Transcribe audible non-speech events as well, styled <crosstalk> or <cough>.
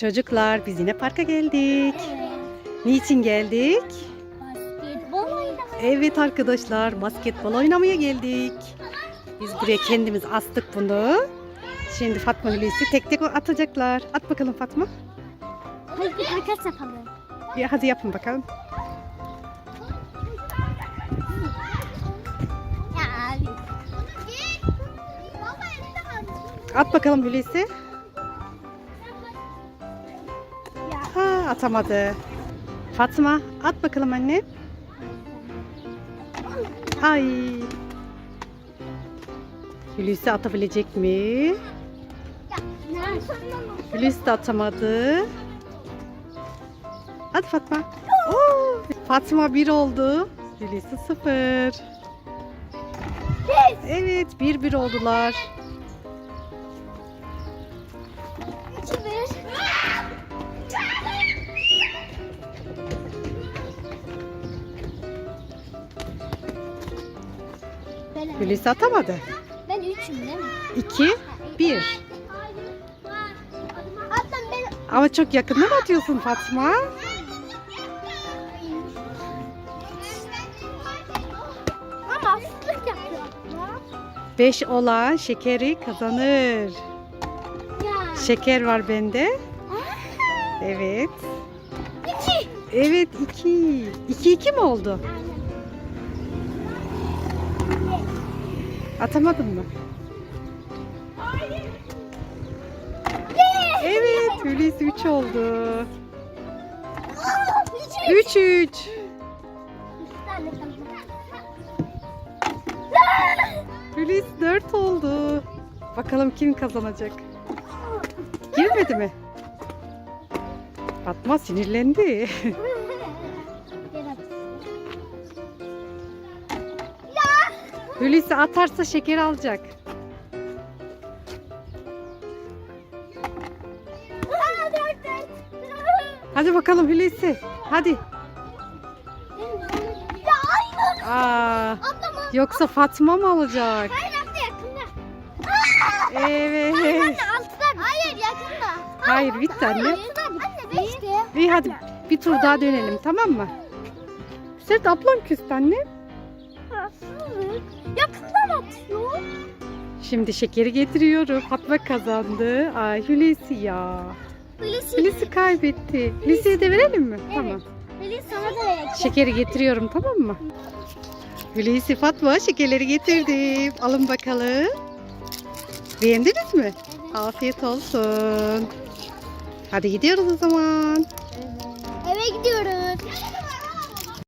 Çocuklar biz yine parka geldik. Niçin geldik? Basketbol oynamak. Evet arkadaşlar basketbol oynamaya geldik. Biz buraya kendimiz astık bunu. Şimdi Fatma Hulusi tek tek atacaklar. At bakalım Fatma. Hadi bir makas yapalım. Ya hadi yapın bakalım. At bakalım Hulusi. Atamadı. Fatma at bakalım anne. Ay. Hulusi atabilecek mi? Hulusi de atamadı. Hadi Fatma. Oo, Fatma bir oldu. Hulusi sıfır. Evet bir bir oldular. Hulusi atamadı. ben üçüm değil mi? İki, bir. Ben Ama çok yakından atıyorsun Fatma. ama haksızlık yapıyorum. Beş olan şekeri kazanır. Ya. Şeker var bende. Evet. İki. Evet iki. İki iki mi oldu? Atamadın mı? Evet. Hulusi üç oldu. Üç üç. Hulusi dört oldu. Bakalım kim kazanacak? Girmedi mi? Fatma sinirlendi. <laughs> Hulusi atarsa şeker alacak. Hadi bakalım Hulusi. Hadi. Aa, yoksa Fatma mı alacak? Evet. Hayır yakında. Hayır bitti anne. Anne. İyi hadi bir tur daha dönelim tamam mı? Sert ablam küstü anne. Haksızlık. Yakından atıyor. Şimdi şekeri getiriyorum. Fatma kazandı. Ay Hulusi ya. Hulusi. Hulusi kaybetti. Hulusi'ye de verelim mi? Evet. Tamam. Hulusi sana da vereceğim. Şekeri getiriyorum tamam mı? Hulusi Fatma şekerleri getirdim. Alın bakalım. Beğendiniz mi? Afiyet olsun. Hadi gidiyoruz o zaman. Eve gidiyoruz.